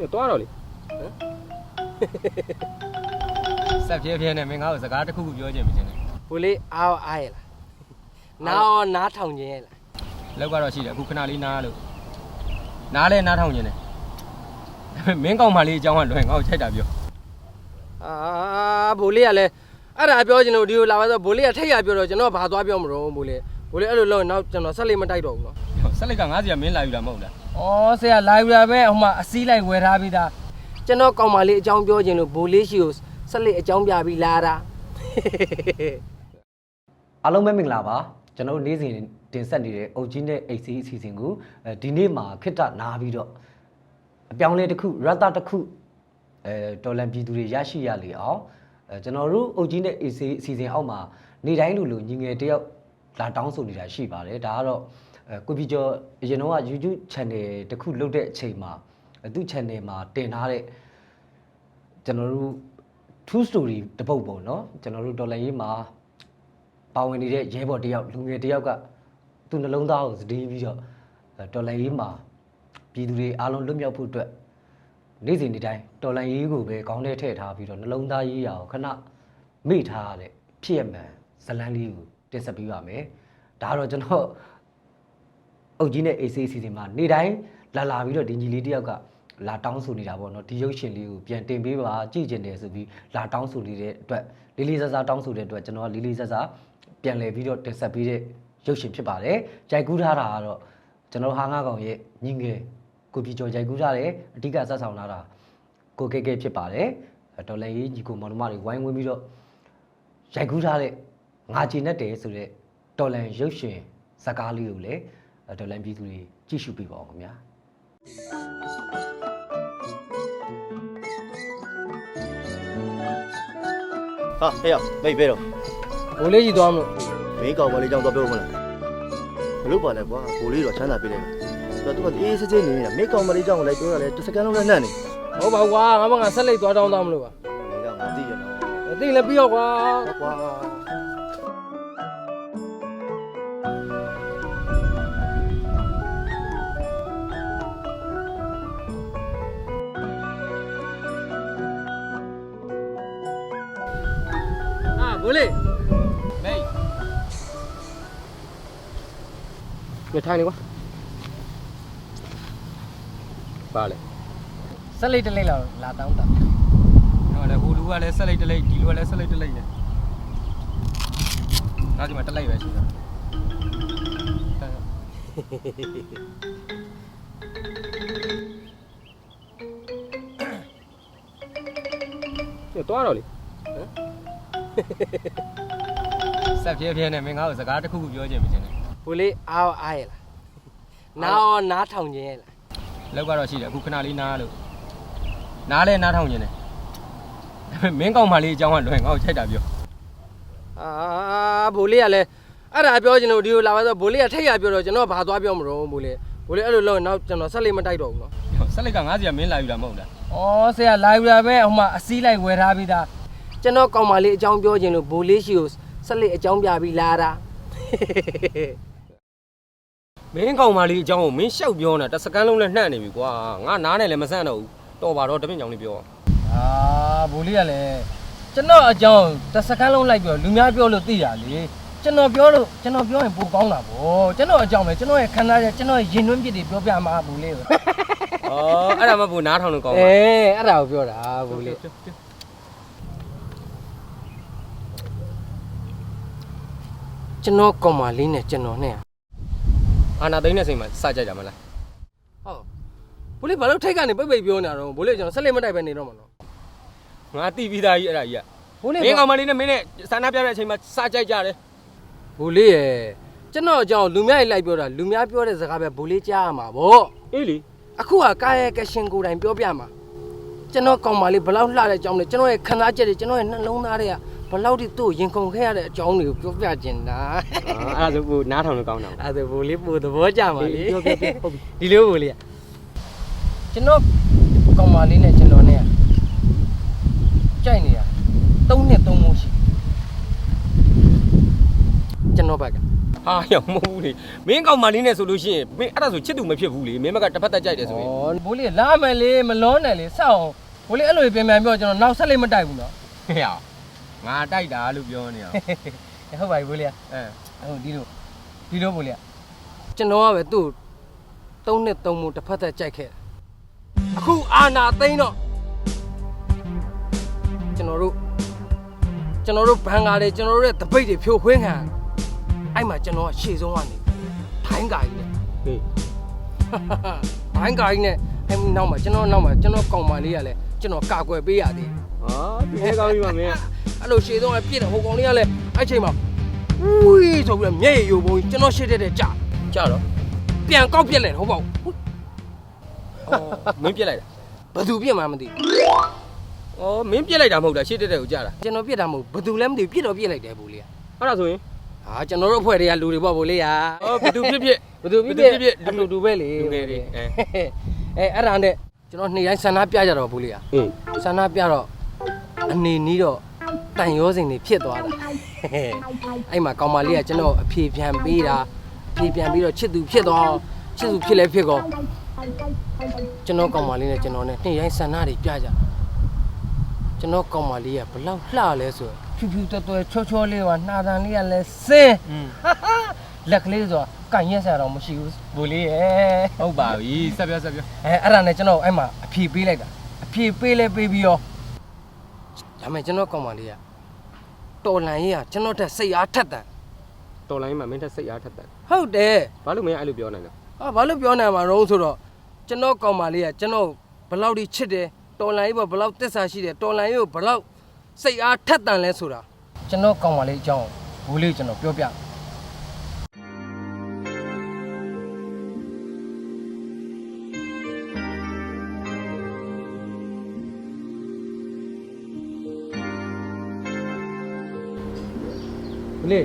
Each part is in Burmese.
ညသွားတော့လေဆက်ပြဲပြဲနဲ့မင်းငါ့ကိုစကားတစ်ခုခုပြောချင်မချင်နဲ့ဘိုးလေးအားအားရလားနားရောနားထောင်ခြင်းရလားလောက်ကတော့ရှိတယ်အခုခဏလေးနားလို့နားလဲနားထောင်ချင်တယ်မင်းကောင်းမလေးအကြောင်းကလွယ်ငါ့ကိုချိန်တာပြောအာဘိုးလေးကလည်းအဲ့ဒါပြောချင်လို့ဒီကိုလာပါဆိုဘိုးလေးကထိတ်ရပြောတော့ကျွန်တော်ဘာသွားပြောမလို့ဘိုးလေးဘိုးလေးအဲ့လိုလုပ်ရင်နောက်ကျွန်တော်ဆက်လေးမတိုက်တော့ဘူးနော်ဆက်လိုက်ကငါးစီကမင်းလာယူတာမဟုတ်လား ဩဆရာလာယူတာပဲဟိုမှာအစည်းလိုက်ဝယ်ထားပြီးသားကျွန်တော်ကောင်မလေးအကြောင်းပြောချင်လို့ဘိုးလေးရှိကိုဆက်လေးအကြောင်းပြပြီးလာတာအားလုံးပဲမင်္ဂလာပါကျွန်တော်တို့နေ့စဉ်တင်ဆက်နေတဲ့အုတ်ကြီးနဲ့အိတ်စီအစီအစဉ်ကိုအဲဒီနေ့မှာခိတ္တနာပြီးတော့အပြောင်းလဲတစ်ခုရတ္တတစ်ခုအဲတော်လန်ပြည်သူတွေရရှိရလေအောင်အဲကျွန်တော်တို့အုတ်ကြီးနဲ့အိတ်စီအစီအစဉ်အောက်မှာနေတိုင်းလိုလိုညီငယ်တယောက်လာတောင်းဆိုနေတာရှိပါတယ်ဒါကတော့အဲ ကိုပြကျော်အရင်တော့က YouTube channel တစ်ခုလုပ်တဲ့အချိန်မှာအဲသူ့ channel မှာတင်ထားတဲ့ကျွန်တော်တို့ true story တစ်ပုဒ်ပေါ့နော်ကျွန်တော်တို့ဒေါ်လာရေးမှာပါဝင်နေတဲ့ရဲဘော်တယောက်လူငယ်တယောက်ကသူ့နှလုံးသားကိုစတီးပြီးတော့အဲဒေါ်လာရေးမှာပြည်သူတွေအားလုံးလွတ်မြောက်ဖို့အတွက်နေ့စဉ်နေ့တိုင်းဒေါ်လာရေးကိုပဲခေါင်းထဲထည့်ထားပြီးတော့နှလုံးသားရေးရအောင်ခဏမိထားရတဲ့ဖြစ်ရမှန်ဇတ်လန်းလေးကိုတင်ဆက်ပေးပါမယ်ဒါကတော့ကျွန်တော် အုတ်ကြီးနဲ့ AC အစီအစဉ်မှာနေ့တိုင်းလာလာပြီးတော့ဒီညီလေးတယောက်ကလာတောင်းဆိုနေတာပေါ့နော်ဒီရုပ်ရှင်လေးကိုပြန်တင်ပေးပါကြည့်ကျင်တယ်ဆိုပြီးလာတောင်းဆိုနေတဲ့အတွက်လေးလေးစားစားတောင်းဆိုတဲ့အတွက်ကျွန်တော်ကလေးလေးစားစားပြန်လည်ပြီးတော့တင်ဆက်ပေးတဲ့ရုပ်ရှင်ဖြစ်ပါတယ်ကြိုက်ကူးထားတာကတော့ကျွန်တော်ဟာငါကောင်ရဲ့ညီငယ်ကိုပြီကျော်ကြိုက်ကူးထားတယ်အဓိကဆက်ဆောင်လာတာကိုကဲကဲဖြစ်ပါတယ်အဲဒေါ်လာရေးညီကိုမောင်နှမတွေဝိုင်းဝန်းပြီးတော့ရိုက်ကူးထားတဲ့ငါကျင်နဲ့တယ်ဆိုတဲ့တော်လန်ရုပ်ရှင်ဇာတ်ကားလေးကိုလည်း အဲတော်လန်ပြည်သူတွေကြည့်ရှုပေးပါဦးခင်ဗျာဟာဟဲ့ရမိတ်ပဲတော့ဘိုးလေးကြီးသွားမလို့မင်းကောင်မလေးကြောင့်တော့ပြောမလားဘလို့ပါလဲကွာဘိုးလေးတော့ချမ်းသာပေးလိုက်မယ်ဆိုတော့သူကအေးစစ်စစ်နေနေတာမင်းကောင်မလေးကြောင့်လည်းပြောရတယ်တစ်စကန်လုံးလည်းနှံ့နေဟုတ်ပါဘူးကွာငါမငါဆက်လိုက်သွားတောင်းတောင်းမလို့ပါမင်းကငါသိရတော့အသိလည်းပြီးတော့ကွာကွာ အာဘိုးလေးမေးညထိုင်နေကွာပါလေဆက်လိုက်တစ်လိုက်လောက်လာတောင်းတာတော့လေဟိုလူကလည်းဆက်လိုက်တစ်လိုက်ဒီလူကလည်းဆက်လိုက်တစ်လိုက်နဲ့ငါဒီမှာတစ်လိုက်ပဲရှိတာညသွားတော့လေ ဆက်ပြဲပြဲနဲ့မင်းငါ့ကိုစကားတစ်ခုခုပြောချင်မချင်နဲ့ဘိုးလေးအားအားရလားနားရောနားထောင်ခြင်းရလားလောက်ကတော့ရှိတယ်အခုခဏလေးနားလို့နားလဲနားထောင်ချင်တယ်မင်းကောင်းမလေးအကြောင်းကလွယ်ငါ့ကိုချိန်တာပြောအာဘိုးလေးကလည်းအဲ့ဒါပြောချင်လို့ဒီကိုလာပါဆိုဘိုးလေးကထိတ်ရပြောတော့ကျွန်တော်ဘာသွားပြောမလို့ဘိုးလေးဘိုးလေးအဲ့လိုလုပ်ရင်နောက်ကျွန်တော်ဆက်လေးမတိုက်တော့ဘူးနော်ဆက်လိုက်ကငါးစီကမင်းလာယူတာမဟုတ်လားဩဆရာလာယူတာပဲဟိုမှာအစည်းလိုက်ဝယ်ထားပြီးသား ကျွန်တော်ကောင်မလေးအကြောင်းပြောချင်လို့ဘိုးလေးရှိကိုဆက်လေးအကြောင်းပြပြီးလာတာမင်းကောင်မလေးအကြောင်းကိုမင်းရှောက်ပြောနေတာတစ်စကန်လုံးနဲ့နှံ့နေပြီကွာငါနားနဲ့လည်းမဆန့်တော့ဘူးတော်ပါတော့တပည့်ကြောင်လေးပြောအာဘိုးလေးကလည်းကျွန်တော်အကြောင်းတစ်စကန်းလုံးလိုက်ပြောလူများပြောလို့သိရလေကျွန်တော်ပြောလို့ကျွန်တော်ပြောရင်ပိုကောင်းတာဗောကျွန်တော်အကြောင်းပဲကျွန်တော်ရဲ့ခန္ဓာရဲ့ကျွန်တော်ရဲ့ရင်သွင်းပြစ်တွေပြောပြမှာဘိုးလေးကိုဩအဲ့ဒါမှဘူးနားထောင်လို့ကောင်းပါအေးအဲ့ဒါကိုပြောတာဘိုးလေး ကျွန်တော်ကောင်မလေးနဲ့ကျွန်တော်နဲ့အာနာသိန်းတဲ့စိတ်မှာစကြကြမလားဟုတ်ဘိုးလေးဘာလို့ထိတ်ကနေပိတ်ပိတ်ပြောနေတာတော့ဘိုးလေးကျွန်တော်ဆက်လက်မတိုက်ပဲနေတော့မှာနော်ငါတိပြီးသားကြီးအဲ့ဒါကြီးကဘိုးလေးမင်းကောင်မလေးနဲ့မင်းနဲ့ဆန္ဒပြတဲ့အချိန်မှာစကြကြတယ်ဘိုးလေးရဲ့ကျွန်တော်အကြောင်းလူများကြီးလိုက်ပြောတာလူများပြောတဲ့စကားပဲဘိုးလေးကြားရမှာဗောအေးလေအခုကကာယကရှင်ကိုယ်တိုင်ပြောပြမှာကျွန်တော်ကောင်မလေးဘယ်လောက်လှတဲ့အကြောင်းလဲကျွန်တော်ရဲ့ခန္ဓာချက်တွေကျွန်တော်ရဲ့နှလုံးသားတွေက ဘယ်လောက်ထိသူ့ကိုရင်ခုန်ခဲ့ရတဲ့အကြောင်းတွေကိုပြောပြခြင်းတာအာအဲ့ဒါဆိုဘူးနားထောင်လို့ကောင်းတာအဲ့ဒါဘိုးလေးပို့သဘောကျပါလေပြောပြောပြောဟုတ်ပြီ ဒီလိုဘိုးလေးကကျွန်တော်ကောင်မလေးနဲ့ကျွန်တော်နဲ့ကကြိုက်နေတာ၃နှစ်၃မိုးရှိကျွန်တော်ဘက်က ဟာရောင်မဟုတ်ဘူးလေမင်းကောင်မလေးနဲ့ဆိုလို့ရှိရင်မင်းအဲ့ဒါဆိုချစ်သူမဖြစ်ဘူးလေမင်းဘက်ကတစ်ဖက်သက်ကြိုက်တယ်ဆိုရင်ဩဘိုးလေးလာမယ်လေမလွန်းနဲ့လေစောက်အောင်ဘိုးလေးအဲ့လိုပြန်ပြန်ပြောကျွန်တော်နောက်ဆက်လေးမတိုက်ဘူးနော်ဟဲ့အော င်ငါတိုက်တာလို့ပြောနေအောင်ဟုတ်ပါပြီဘိုးလေးအဲဟုတ်ဒီလိုဒီလိုဘိုးလေးကျွန်တော်ကပဲသူ့သုံးနှစ်သုံးမှုတစ်ဖက်သက်ကြိုက်ခဲ့အခုအာနာသိန်းတော့ကျွန်တော်တို့ကျွန်တော်တို့ဘန်ကားတွေကျွန်တော်တို့ရဲ့တပိတ်တွေဖြိုခွင်းခံအဲ့မှာကျွန်တော်ကရှေ့ဆုံးကနေထိုင်းကာကြီးနဲ့ဟေးဘိုင်းကာကြီးနဲ့အဲ့နောက်မှာကျွန်တော်နောက်မှာကျွန်တော်ကောင်မလေးကလည်း ကျွန်တော်ကာကွယ်ပေးရသေးတယ်ဟာဒီဟဲကောင်ကြီးမမင်းအဲ့လိုရှေ့ဆုံးကပြစ်တယ်ဟိုကောင်လေးကလည်းအဲ့ချိန်မှာဝီးဆိုပြီးတော့မျက်ရည်ယိုပုံကျွန်တော်ရှေ့တက်တဲ့ကြာကြတော့ပြန်ကောက်ပြက်လဲဟုတ်ပါဘူးအော်မင်းပြစ်လိုက်တာဘယ်သူပြစ်မှမသိဘူးအော်မင်းပြစ်လိုက်တာမဟုတ်လားရှေ့တက်တဲ့ကိုကြားတာကျွန်တော်ပြစ်တာမဟုတ်ဘယ်သူလဲမသိဘူးပြစ်တော့ပြစ်လိုက်တယ်ဘူလေးကအဲ့ဒါဆိုရင်ဟာကျွန်တော်တို့အဖွဲ့တွေကလူတွေပေါ့ဘူလေးကအော်ဘယ်သူဖြစ်ဖြစ်ဘယ်သူပြစ်ဘယ်သူပြစ်ပြစ်အတူတူပဲလေလူငယ်တွေအဲအဲအဲ့ဒါနဲ့ ကျွန်တော်နေ့တိုင်းဆန္ဒပြကြတော့ဘူလေးကအေးဆန္ဒပြတော့အနေနီးတော့တန်ရောစင်တွေဖြစ်သွားတာအဲ့မှာကောင်မလေးကကျွန်တော်အဖြေပြန်ပေးတာအဖြေပြန်ပြီးတော့ချစ်သူဖြစ်သွားချစ်သူဖြစ်လဲဖြစ်ကောကျွန်တော်ကောင်မလေးနဲ့ကျွန်တော်နဲ့နေ့တိုင်းဆန္ဒတွေပြကြကျွန်တော်ကောင်မလေးကဘလောက်လှလဲဆိုတော့ဖြူဖြူတွဲတွဲချောချောလေးကနှာတန်လေးကလည်းစင်းอืม လက်ကလေးဆိုတော့ကန်ရက်ဆရာတော့မရှိဘူးဘူလေးရဲ့ဟုတ်ပါပြီဆက်ပြောဆက်ပြောအဲအဲ့ဒါနဲ့ကျွန်တော်အဲ့မှာအဖြေပေးလိုက်တာအဖြေပေးလဲပေးပြီးရောဒါပေမဲ့ကျွန်တော်ကောင်မလေးကတော်လန်ကြီးကကျွန်တော်တက်စိတ်အားထက်တန်တော်လိုင်းမှာမင်းတက်စိတ်အားထက်တယ်ဟုတ်တယ်ဘာလို့မင်းအဲ့လိုပြောနိုင်လဲဟာဘာလို့ပြောနိုင်မှာတော့ဆိုတော့ကျွန်တော်ကောင်မလေးကကျွန်တော်ဘယ်လောက်ထိချစ်တယ်တော်လန်ကြီးပေါ်ဘယ်လောက်တစ္ဆာရှိတယ်တော်လန်ကြီးကိုဘယ်လောက်စိတ်အားထက်တန်လဲဆိုတာကျွန်တော်ကောင်မလေးအကြောင်းဘူလေးကျွန်တော်ပြောပြ လေ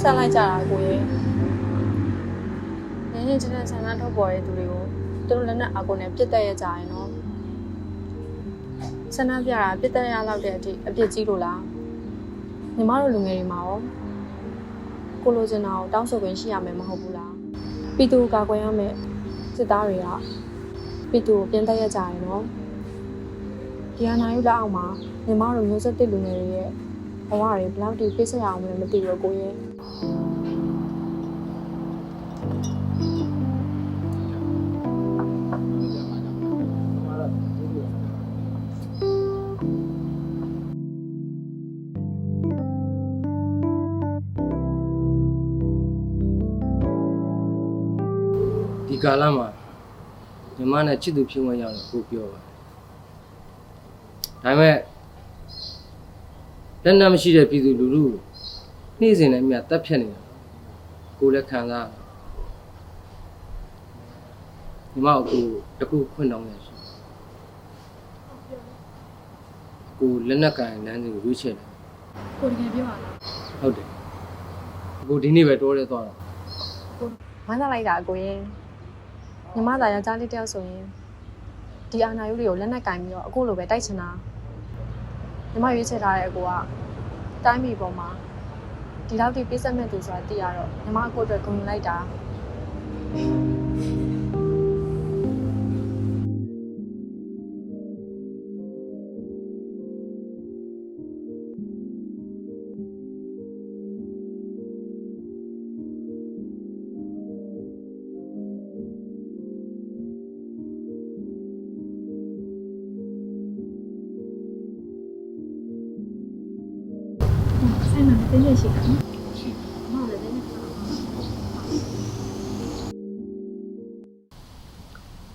ဆက်လိုက်ကြတာကိုရဲ့နင်းနေချင်းတဲ့ဆန္ဒထုတ်ပေါ်တဲ့သူတွေကိုသူတို့လက်နဲ့အကုန်းနဲ့ပြစ်တက်ရကြရင်နော်ဆန္ဒပြတာပြစ်တက်ရလောက်တဲ့အထိအပြစ်ကြီးလို့လား ညီမတို့လူငယ်တွေမှာရောကိုလိုချင်တာကိုတောင်းဆိုခွင့်ရှိရမယ်မဟုတ်ဘူးလားပြည်သူကာကွယ်ရမယ်စစ်သားတွေကပြည်သူကိုပြန်တက်ရကြရင်နော်ဒီအနာယူလက်အောက်မှာညီမတို့မျိုးဆက်တစ်လူငယ်တွေရဲ့ဘဝတွေဘယ်လောက်ထိဖိဆက်ရအောင်လဲမသိဘူးကိုရဲ့ ကာလမှာညီမနဲ့ချစ်သူဖြစ်ဝင်ရောက်တော့ကိုပြောပါဒါပေမဲ့လက်နက်မရှိတဲ့ပြည်သူလူထုကိုနေ့စဉ်နဲ့မြတ်တက်ဖြတ်နေတာကိုလည်းခံစားရတယ်ညီမကိုတကူခွင့်တောင်းရရှိကိုလက်နက်ကင်လမ်းစဉ်ကိုရွေးချယ်တယ်ကိုတကယ်ပြောရလားဟုတ်တယ်ကိုဒီနေ့ပဲတိုးရဲသွားတော့ဝမ်းသာလိုက်တာကိုရင် ညီမသားယောက်ျားလေးတယောက်ဆိုရင်ဒီအာနာယုလေးကိုလက်နဲ့ကင်ပြီးတော့အခုလိုပဲတိုက်ချင်တာညီမရွေးချယ်ထားတဲ့အကိုကတိုင်းပြည်ပေါ်မှာဒီလောက်ထိပြည့်စက်မဲ့သူဆိုတာသိရတော့ညီမအကိုအတွက်ဂုဏ်ယူလိုက်တာ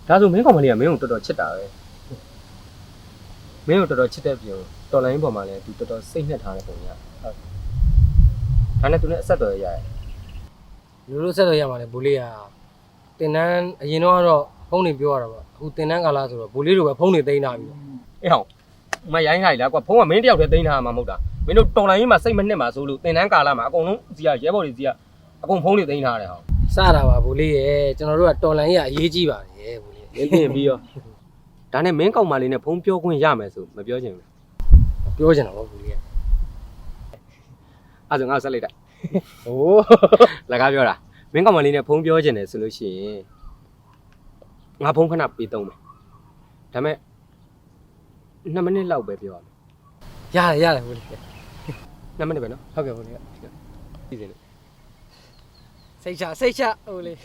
ဒါဆိုမင်းကောင်မလေးကမင်းကိုတော်တော်ချစ်တာပဲမင်းကိုတော်တော်ချစ်တဲ့ပြင်တော်လိုင်းပေါ်မှာလည်းသူတော်တော်စိတ်နှစ်ထားတဲ့ပုံကြီးဟုတ်ဒါနဲ့သူနဲ့အဆက်အသွယ်ရရတယ်လူလူဆက်တော့ရမှာလေဘူလေးကတင်တန်းအရင်တော့ကတော့ဖုန်းတွေပြောရတာပေါ့အခုတင်တန်းကာလဆိုတော့ဘူလေးတို့ပဲဖုန်းတွေသိမ်းထားပြီအေးဟောင်းမရိုင်းခိုင်လားကွာဖုန်းကမင်းတယောက်တည်းသိမ်းထားမှာမဟုတ်တာ မင်းတို့တော်လိုင်းကြီးမှာစိတ်မနှစ်မှာဆိုလို့တင်တန်းကာလာမှာအကုန်လုံးစီကရဲဘော်တွေစီကအကုန်ဖုံးတွေသိမ်းထားတယ်ဟောစတာပါဘိုးလေးရဲ့ကျွန်တော်တို့ကတော်လန်ကြီးကအရေးကြီးပါတယ်ဘိုးလေးရင်းပြင်ပြီးရောဒါနဲ့မင်းကောင်မလေးနဲ့ဖုံးပြောခွင့်ရမယ်ဆိုမပြောချင်ဘူးပြောချင်တာပါဘိုးလေးကအဲ့ဒါဆိုငါ့ကိုဆက်လိုက်တာဟိုးလကားပြောတာမင်းကောင်မလေးနဲ့ဖုံးပြောချင်တယ်ဆိုလို့ရှိရင်ငါဖုံးခဏပေးသုံးမယ်ဒါမဲ့2မိနစ်လောက်ပဲပြောရမယ်ရတယ်ရတယ်ဘိုးလေး 2မိနစ်ပဲနော်ဟုတ်ကဲ့ဘိုးလေးကပြည်စင်လေးစိတ်ချစိတ်ချဘိုးလေး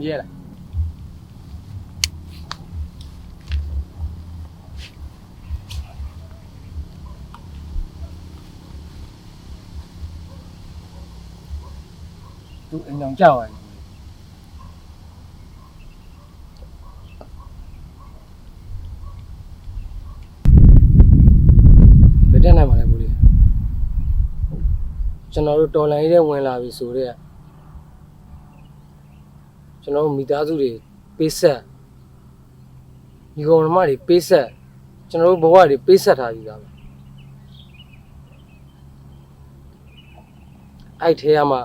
စင်ပြေလားသူအိမ်အောင်ကြောက်ရတယ်ဘယ်တက်နိုင်မှာလဲဘိုးလေးကျွန်တော်တို့တော်လိုင်းရေးတဲ့ဝင်လာပြီဆိုတော့ ကျွန်တော်တို့မိသားစုတွေပေးဆက်ညီကောင်ဓမ္မတွေပေးဆက်ကျွန်တော်တို့ဘဝတွေပေးဆက်ထားပြီသားပဲအဲ့ထဲကမှ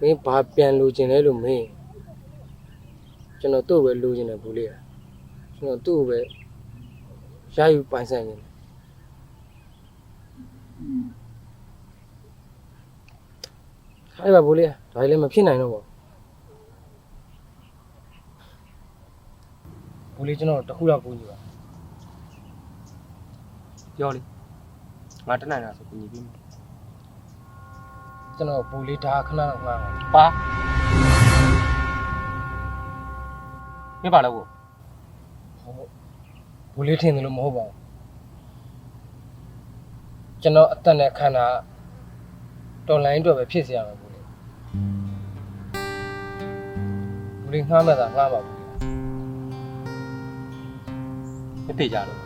မင်းဘာပြန်လိုချင်လဲလို့မင်းကျွန်တော်သူ့ကိုပဲလိုချင်တယ်ဘူးလေးကျွန်တော်သူ့ကိုပဲရယူပိုင်ဆိုင်နေတယ် လိုက်ပါဘိုးလေးဒါလည်းမဖြစ်နိုင်တော့ပါဘိုးလေးကျွန်တော်တခုတော့ကူညီပါပြောလေငါတနိုင်တာဆိုကူညီပြီးမယ်ကျွန်တော်ဘိုးလေးဒါခဏတော့ငါပါမင်းပါလို့ဟုတ်ဘိုးလေးထင်တယ်လို့မဟုတ်ပါဘူးကျွန်တော်အသက်နဲ့ခန္ဓာတော်လိုင်းအတွက်ပဲဖြစ်စေရမှာ ဘူးလေးဘူးလေးငှားမှသာငှားပါဘူးမသိကြလို့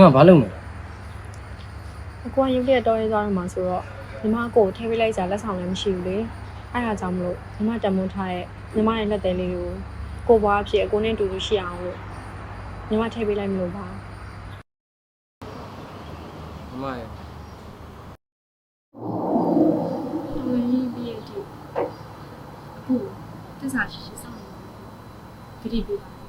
ငါဘာလုပ်မလဲအကွာရုပ်တရက်တော်ရဲသွားတော့မှာဆိုတော့ညီမကိုကိုထည့်ပေးလိုက်ကြလက်ဆောင်လည်းမရှိဘူးလေအဲ့ဒါကြောင့်မလို့ညီမတံမိုးထားရဲ့ညီမရဲ့လက်သေးလေးကိုကိုဘွားအဖြစ်အကိုနဲ့တူတူရှိအောင်လို့ညီမထည့်ပေးလိုက်မလို့ပါမမရဲ့ဝင်းကြီးပြည့်တူအခုတစ္ဆာရှိရှိစောင့်နေကြည့်ပြပါတစ္ဆာရှိရှိစေ